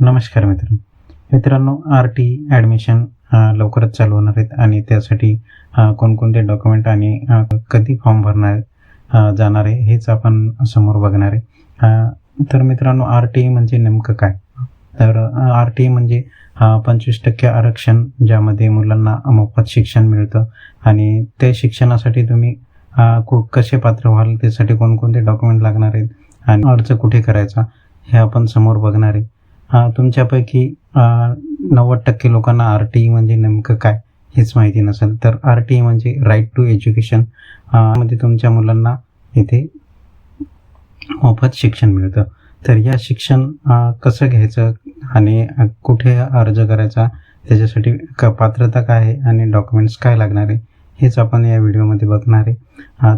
नमस्कार मित्रांनो. मित्रांनो आर टी ॲडमिशन लवकरच चालू होणार आहेत आणि त्यासाठी कोणकोणते डॉक्युमेंट आणि कधी फॉर्म भरणार जाणार आहे हेच आपण समोर बघणार आहे. तर मित्रांनो आर टी म्हणजे नेमकं काय? तर आर टी म्हणजे पंचवीस टक्के आरक्षण ज्यामध्ये मुलांना मोफत शिक्षण मिळतं आणि त्या शिक्षणासाठी तुम्ही कु कसे पात्र व्हाल त्यासाठी कोणकोणते डॉक्युमेंट लागणार आहेत आणि अर्ज कुठे करायचा हे आपण समोर बघणार आहे. तुमच्यापैकी नव्वद टक्के लोकांना आर टी म्हणजे नेमकं काय? हेच माहिती नसेल. तर आर टी म्हणजे राईट टू एज्युकेशनमध्ये तुमच्या मुलांना इथे मोफत शिक्षण मिळतं. तर या शिक्षण कसं घ्यायचं आणि कुठे अर्ज करायचा त्याच्यासाठी क पात्रता काय आहे आणि डॉक्युमेंट्स काय लागणार आहे हेच आपण या व्हिडिओमध्ये बघणार आहे.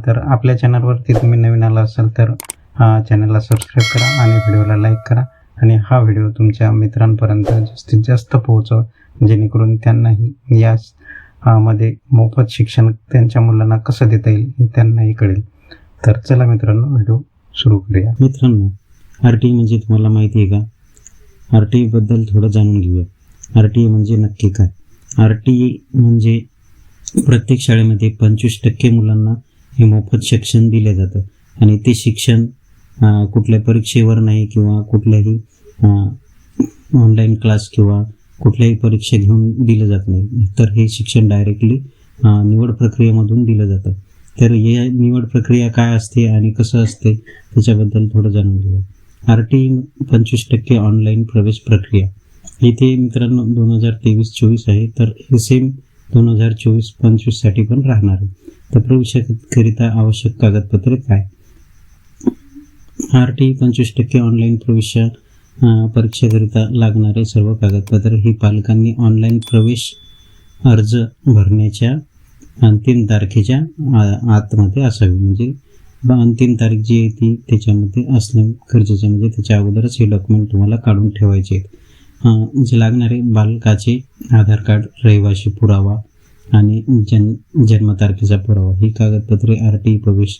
तर आपल्या चॅनलवरती तुम्ही नवीन आला असाल तर चॅनलला सबस्क्राईब करा आणि व्हिडिओला लाईक करा. आणि हा व्हिडिओ तुमच्या मित्रांपर्यंत जास्तीत जास्त पोहोचव जेणेकरून त्यांनाही या मध्ये मोफत शिक्षण त्यांच्या मुलांना कसं देता येईल हे त्यांनाही कळेल. तर चला मित्रांनो व्हिडिओ सुरू करूया. मित्रांनो आर टी म्हणजे तुम्हाला माहिती आहे का? आर टी बद्दल थोडं जाणून घेऊया. आर टी म्हणजे नक्की काय? आर टी म्हणजे प्रत्येक शाळेमध्ये पंचवीस टक्के मुलांना हे मोफत शिक्षण दिलं जातं. आणि ते शिक्षण कुठल्या परीक्षेवर नाही किंवा कुठल्याही ऑनलाईन क्लास किंवा कुठल्याही परीक्षा घेऊन दिलं जात नाही. तर हे शिक्षण डायरेक्टली निवड प्रक्रियेमधून दिलं जातं. तर या निवड प्रक्रिया काय असते आणि कसं असते त्याच्याबद्दल थोडं जाणून घेऊया. आर टी पंचवीस टक्के ऑनलाईन प्रवेश प्रक्रिया. इथे मित्रांनो दोन हजार तेवीस चोवीस आहे तर हे सेम दोन हजार चोवीस पंचवीससाठी पण राहणार आहे. तर प्रवेशाकरिता आवश्यक कागदपत्रे काय? आर टी पंचवीस टक्के ऑनलाईन प्रवेश परीक्षेकरिता लागणारे सर्व कागदपत्र ही पालकांनी ऑनलाईन प्रवेश अर्ज भरण्याच्या अंतिम तारखेच्या आ- आतमध्ये असावी. म्हणजे अंतिम तारीख जी आहे ती त्याच्यामध्ये असणं गरजेचं म्हणजे त्याच्या अगोदरच हे डॉक्युमेंट तुम्हाला काढून ठेवायचे आहेत. जे लागणारे बालकाचे आधार कार्ड रहिवाशी पुरावा आणि जन जन्मतारखेचा पुरावा ही कागदपत्रे आर टी प्रवेश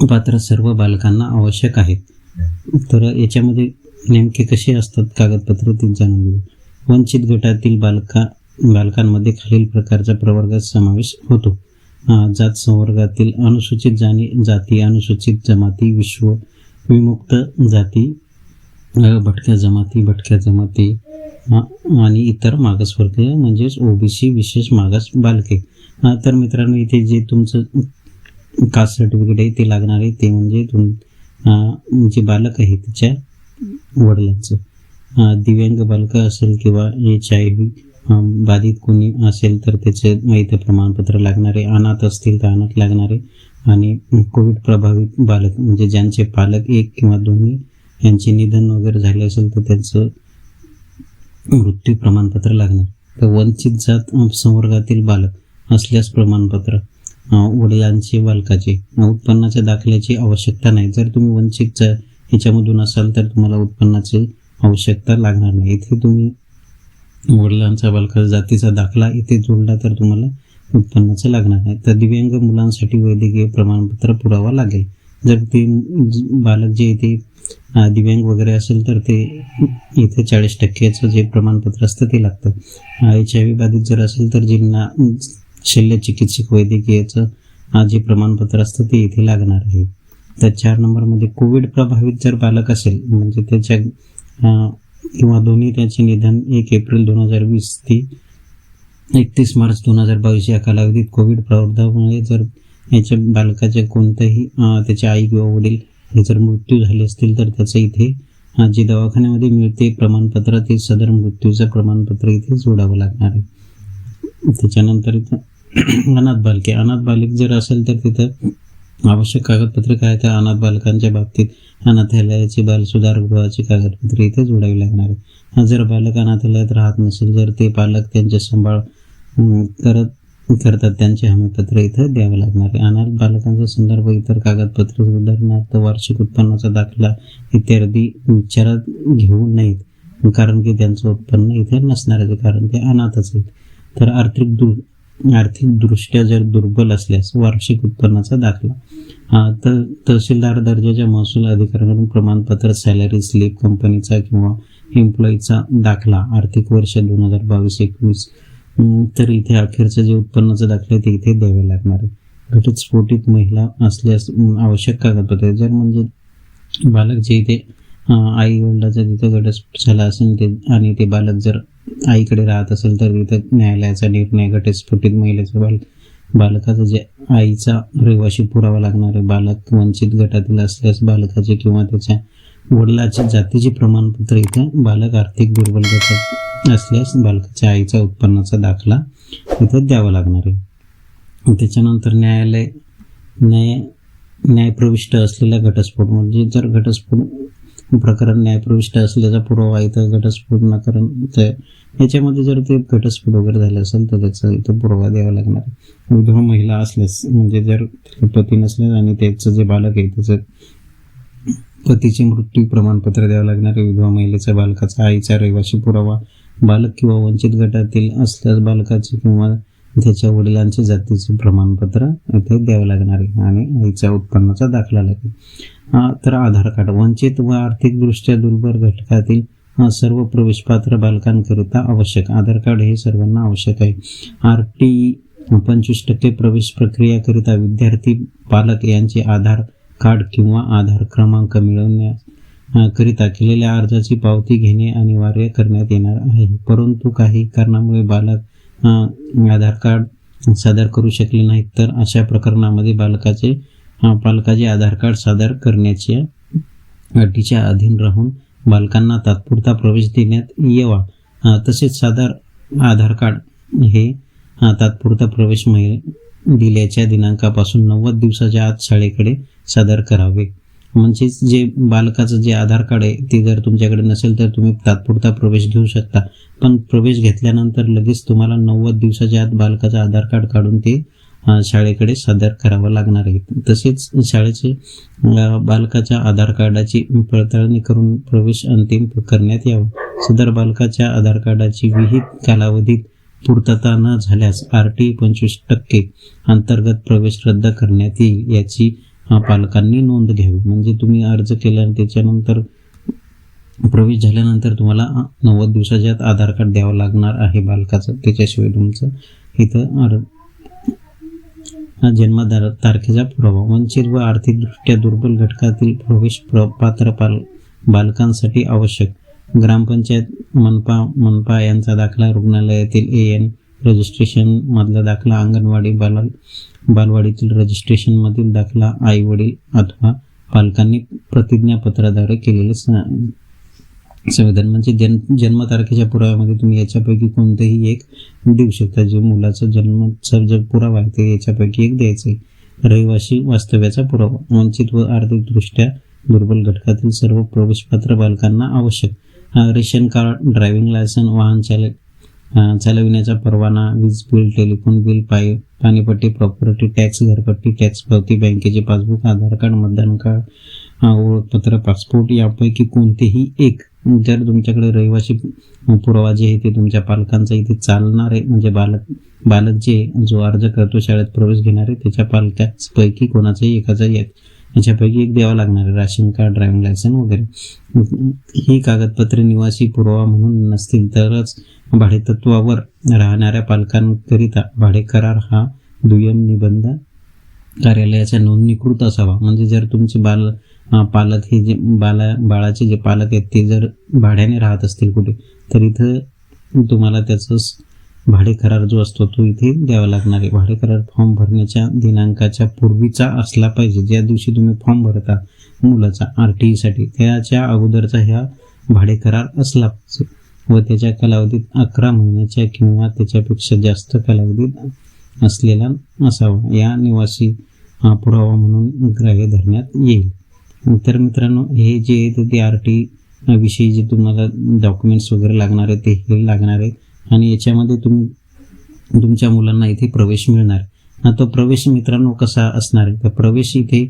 पात्र सर्व बालकांना आवश्यक आहेत. तर याच्यामध्ये नेमके कसे असतात कागदपत्र ते जाणून घेऊ. वंचित गटातील बालका बालकांमध्ये खालील प्रकारच्या प्रवर्गात समावेश होतो. जात संवर्गातील अनुसूचित जाणी जाती अनुसूचित जमाती विश्व विमुक्त जाती भटक्या जमाती भटक्या जमाती आणि इतर मागासवर्गीय म्हणजेच ओबीसी विशेष मागास बालके. तर मित्रांनो इथे जे तुमचं कास्ट सर्टिफिकेट आहे ते लागणार आहे ते म्हणजे तुम जे बालक आहे तिच्या वडिलांचं. दिव्यांग बालक असेल किंवा एच आय व्ही बाधित कोणी असेल तर त्याचे इथं प्रमाणपत्र लागणारे अनाथ असतील तर अनाथ लागणारे आणि कोविड प्रभावित बालक म्हणजे ज्यांचे पालक एक किंवा दोन्ही यांचे निधन वगैरे झाले असेल तर त्यांचं मृत्यू प्रमाणपत्र लागणार. तर वंचित जात संवर्गातील बालक असल्यास प्रमाणपत्र. वडिलांचे बालकाचे उत्पन्नाच्या दाखल्याची आवश्यकता नाही. जर तुम्ही वंचित ह्याच्यामधून असाल तर तुम्हाला उत्पन्नाची आवश्यकता लागणार नाही. इथे तुम्ही वडिलांचा बालका जातीचा दाखला इथे जोडला तर तुम्हाला उत्पन्नाचं लागणार नाही. तर दिव्यांग मुलांसाठी वैद्यकीय प्रमाणपत्र पुरावा लागेल. जर ते बालक जे इथे दिव्यांग वगैरे असेल तर ते इथे चाळीस टक्क्याचं जे प्रमाणपत्र असतं ते लागतं. एच आय व्ही बाधित जर असेल तर ज्यांना शल्य चिकित्सक वैद्यकीयचं जे प्रमाणपत्र असतं ते इथे लागणार आहे. तर चार नंबरमध्ये कोविड प्रभावित जर बालक असेल म्हणजे त्याच्या किंवा दोन्ही त्याचे निधन एक एप्रिल दोन हजार वीस ते एकतीस मार्च दोन हजार बावीस या कालावधीत कोविड प्रादुर्भावामुळे जर याच्या बालकाच्या कोणत्याही त्याच्या आई किंवा वडील हे जर मृत्यू झाले असतील तर त्याचं इथे जे दवाखान्यामध्ये मिळते प्रमाणपत्र ते सदर मृत्यूचं प्रमाणपत्र इथे जोडावं लागणार आहे. त्याच्यानंतर इथं अनाथ बालके. अनाथ बालक जर असेल तर तिथं आवश्यक कागदपत्र काय तर अनाथ बालकांच्या बाबतीत अनाथालयाची बाल सुधारगृहाची कागदपत्रे इथे जोडावी लागणार आहे जर बालक अनाथालयात राहत नसेल जर ते पालक त्यांचे सांभाळ करत करतात त्यांचे हमीपत्र इथं द्यावं लागणार आहे. अनाथ बालकांचा संदर्भ इतर कागदपत्र उदाहरणार्थ वार्षिक उत्पन्नाचा दाखला इत्यादी विचारात घेऊ नयेत. कारण की त्यांचं उत्पन्न इथे नसणार आहे कारण ते अनाथच आहेत. तर आर्थिक दुर आर्थिकदृष्ट्या जर दुर्बल असल्यास वार्षिक उत्पन्नाचा दाखला. तर तहसीलदार दर्जाच्या महसूल अधिकाऱ्यांकडून प्रमाणपत्र सॅलरी स्लिप कंपनीचा किंवा एम्प्लॉईचा दाखला आर्थिक वर्ष दोन हजार बावीस एकवीस. तर इथे अखेरचं जे उत्पन्नाचं दाखला आहे ते इथे द्यावे लागणार आहे. घटस्फोटित महिला असल्यास आवश्यक कागदपत्रे. जर म्हणजे बालक जे इथे आई वडिलाचा तिथं घटस्फोट झाला असेल ते आणि ते बालक जर आईकडे राहत असेल तर तिथं न्यायालयाचा निर्णय घटस्फोटित महिलेचा बाल बालकाचा जे आईचा रहिवाशी पुरावा लागणार आहे बालक वंचित गटातील असल्यास बालकाचे किंवा त्याच्या वडिलाचे जातीचे प्रमाणपत्र इथं बालक आर्थिक दुर्बल गटात असल्यास बालकाच्या आईचा उत्पन्नाचा दाखला इथं द्यावा लागणार आहे. त्याच्यानंतर न्यायालय न्याय न्यायप्रविष्ट असलेला घटस्फोट म्हणजे जर घटस्फोट प्रकरण न्यायप्रविष्ट असल्याचा पुरावा इथं घटस्फोट नकरण तर याच्यामध्ये जर ते घटस्फोट वगैरे झाले असेल तर त्याचा इथं पुरावा द्यावा लागणार विधवा महिला असल्यास म्हणजे जर पती नसल्यास आणि त्याचं जे बालक आहे त्याचं पतीचे मृत्यू प्रमाणपत्र द्यावं लागणार आहे. विधवा महिलेचा बालकाचा आईचा रहिवाशी पुरावा बालक किंवा वंचित गटातील असल्यास बालकाचे किंवा त्याच्या वडिलांचे जातीचे प्रमाणपत्र इथे द्यावं लागणार आहे. आणि आईच्या उत्पन्नाचा दाखला लागेल. तर आधार कार्ड. वंचित व आर्थिकदृष्ट्या दुर्बल घटकातील सर्व प्रवेशपात्र बालकांकरिता आवश्यक. आधार कार्ड हे सर्वांना आवश्यक आहे. आर टी पंचवीस टक्के प्रवेश प्रक्रियाकरिता विद्यार्थी पालक यांचे आधार कार्ड किंवा आधार क्रमांक मिळवण्या करिता केलेल्या अर्जाची पावती घेणे अनिवार्य करण्यात येणार आहे. परंतु काही कारणामुळे बालक आधार कार्ड सादर करू शकले नाहीत. तर अशा प्रकरणामध्ये बालकाचे पालकाचे आधार कार्ड सादर करण्याच्या अटीच्या अधीन राहून बालकांना तात्पुरता प्रवेश देण्यात यावा. तसेच सादर आधार कार्ड हे तात्पुरता प्रवेश मिळ दिल्याच्या दिनांकापासून नव्वद दिवसाच्या आत शाळेकडे सादर करावे. म्हणजेच जे बालकाचं जे आधार कार्ड आहे ते जर तुमच्याकडे नसेल तर तुम्ही तात्पुरता प्रवेश घेऊ शकता. पण प्रवेश घेतल्यानंतर लगेच तुम्हाला नव्वद दिवसाच्या आत बालकाचं आधार कार्ड काढून ते शाळेकडे सादर करावं लागणार आहे. तसेच शाळेचे बालकाच्या आधार कार्डाची पडताळणी करून प्रवेश अंतिम करण्यात यावा. सदर बालकाच्या आधार कार्डाची विहित कालावधीत पूर्तता न झाल्यास आर टी पंचवीस टक्के अंतर्गत प्रवेश रद्द करण्यात येईल याची पालकांनी नोंद घ्यावी. म्हणजे तुम्ही अर्ज केला आणि त्याच्यानंतर प्रवेश झाल्यानंतर तुम्हाला नव्वद दिवसाच्या आत आधार कार्ड द्यावं लागणार आहे बालकाचं त्याच्याशिवाय तुमचं इथं अर्ज हा जन्म तारखेचा पुरावा वंचित व आर्थिकदृष्ट्या दुर्बल घटकातील प्रवेश प्र- पात्र पाल बालकांसाठी आवश्यक. ग्रामपंचायत मनपा मनपा यांचा दाखला रुग्णालयातील ए एन रजिस्ट्रेशनमधला दाखला. अंगणवाडी बाल बालवाडीतील रजिस्ट्रेशनमधील दाखला. आई वडील अथवा पालकांनी प्रतिज्ञापत्राद्वारे केलेले स- संविधान म्हणजे जन जन्मतारखेच्या पुराव्यामध्ये तुम्ही याच्यापैकी कोणतेही एक देऊ शकता. जे मुलाचा जन्माचा जो पुरावा आहे ते याच्यापैकी एक द्यायचं आहे रहिवाशी वास्तव्याचा पुरावा. वंचित व आर्थिकदृष्ट्या दुर्बल घटकातील सर्व प्रवेशपात्र बालकांना आवश्यक. रेशन कार्ड ड्रायव्हिंग लायसन वाहन चालक चालविण्याचा परवाना वीज बिल टेलिफोन बिल पाय पाणीपट्टी प्रॉपर्टी टॅक्स घरपट्टी टॅक्स पावती बँकेचे पासबुक आधार कार्ड मतदान कार्ड ओळखपत्र पासपोर्ट यापैकी कोणतेही एक जर तुमच्याकडे रहिवाशी पुरावा जे आहे ते तुमच्या पालकांचा इथे चालणार आहे. म्हणजे बालक बालक जे जो अर्ज करतो शाळेत प्रवेश घेणार आहे त्याच्या पालकांपैकी कोणाचाही एकाचा एक याच्यापैकी एक द्यावा लागणार आहे राशन कार्ड ड्रायव्हिंग लायसन वगैरे. ही कागदपत्रे निवासी पुरावा म्हणून नसतील तरच भाडेतत्वावर राहणाऱ्या पालकांकरिता भाडे करार हा दुय्यम निबंध कार्यालयाचा नोंदणीकृत असावा. म्हणजे जर तुमचे बाल पालक हे जे बाला बाळाचे जे पालक आहेत ते जर भाड्याने राहत असतील कुठे तर इथं तुम्हाला त्याचं भाडे करार जो असतो तो इथे द्यावा लागणार आहे. भाडे करार फॉर्म भरण्याच्या दिनांकाच्या पूर्वीचा असला पाहिजे. ज्या दिवशी तुम्ही फॉर्म भरता मुलाचा आर टी ईसाठी त्याच्या अगोदरचा ह्या भाडे करार असला पाहिजे. व त्याच्या कालावधीत अकरा महिन्याच्या किंवा त्याच्यापेक्षा जास्त कालावधीत असलेला असावा. या निवासी पुरावा म्हणून ग्राह्य धरण्यात येईल. तर मित्रांनो हे जे आहे ते आर टी विषयी जे तुम्हाला डॉक्युमेंट्स वगैरे लागणार आहे ते हे लागणार आहे आणि याच्यामध्ये तुम्ही तुमच्या मुलांना इथे प्रवेश मिळणार. हा तो प्रवेश मित्रांनो कसा असणार? आहे तर प्रवेश इथे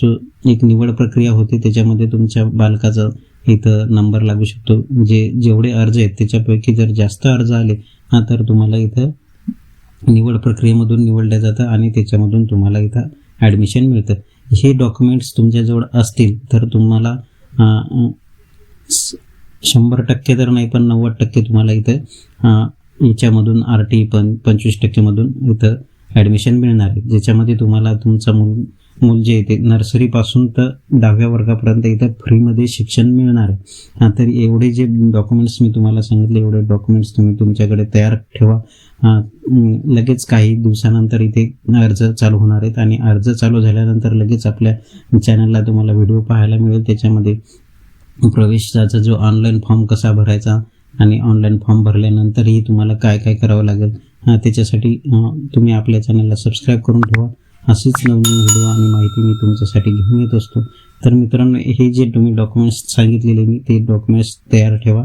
जो एक निवड प्रक्रिया होते त्याच्यामध्ये तुमच्या बालकाचा इथं नंबर लागू शकतो. जे जेवढे अर्ज आहेत त्याच्यापैकी जर जास्त अर्ज आले हा तर तुम्हाला इथं निवड प्रक्रियेमधून निवडल्या जातं आणि त्याच्यामधून तुम्हाला इथं ॲडमिशन मिळतं. हे डॉक्युमेंट्स तुमच्याजवळ असतील तर तुम्हाला स- शंभर टक्के तर नाही पण नव्वद टक्के तुम्हाला इथं याच्यामधून आर टी पण पंचवीस टक्केमधून इथं ॲडमिशन मिळणार आहे. ज्याच्यामध्ये तुम्हाला तुमचा मूल मूल जे येते नर्सरीपासून तर दहाव्या वर्गापर्यंत इथं फ्रीमध्ये शिक्षण मिळणार आहे. तर एवढे जे डॉक्युमेंट्स मी तुम्हाला सांगितले एवढे डॉक्युमेंट्स तुम्ही तुमच्याकडे तयार ठेवा. लगेच काही दिवसानंतर इथे अर्ज चालू होणार आहेत आणि अर्ज चालू झाल्यानंतर लगेच आपल्या चॅनलला तुम्हाला व्हिडिओ पाहायला मिळेल. त्याच्यामध्ये प्रवेशाचा जो ऑनलाईन फॉर्म कसा भरायचा आणि ऑनलाईन फॉर्म भरल्यानंतरही तुम्हाला काय काय करावं लागेल त्याच्यासाठी तुम्ही आपल्या चॅनलला सबस्क्राईब करून ठेवा. असेच नवनवीन व्हिडिओ आणि माहिती मी तुमच्यासाठी घेऊन येत असतो. तर मित्रांनो हे जे तुम्ही डॉक्युमेंट्स सांगितलेले मी ते डॉक्युमेंट्स तयार ठेवा.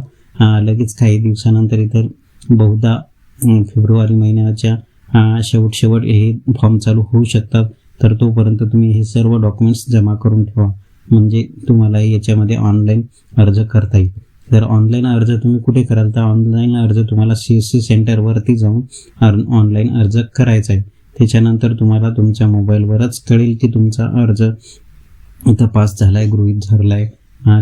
लगेच काही दिवसानंतर इतर बहुधा फेब्रुवारी महिन्याच्या शेवट शेवट हे फॉर्म चालू होऊ शकतात. तर तोपर्यंत तुम्ही हे सर्व डॉक्युमेंट्स जमा करून ठेवा. म्हणजे तुम्हाला याच्यामध्ये ऑनलाईन अर्ज करता येईल. तर ऑनलाईन अर्ज तुम्ही कुठे कराल? तर ऑनलाईन अर्ज तुम्हाला सी एस सी सेंटरवरती जाऊन ऑनलाईन अर्ज करायचा आहे. त्याच्यानंतर तुम्हाला तुमच्या मोबाईलवरच कळेल की तुमचा अर्ज तपास झाला आहे गृहीत धरला आहे किंवा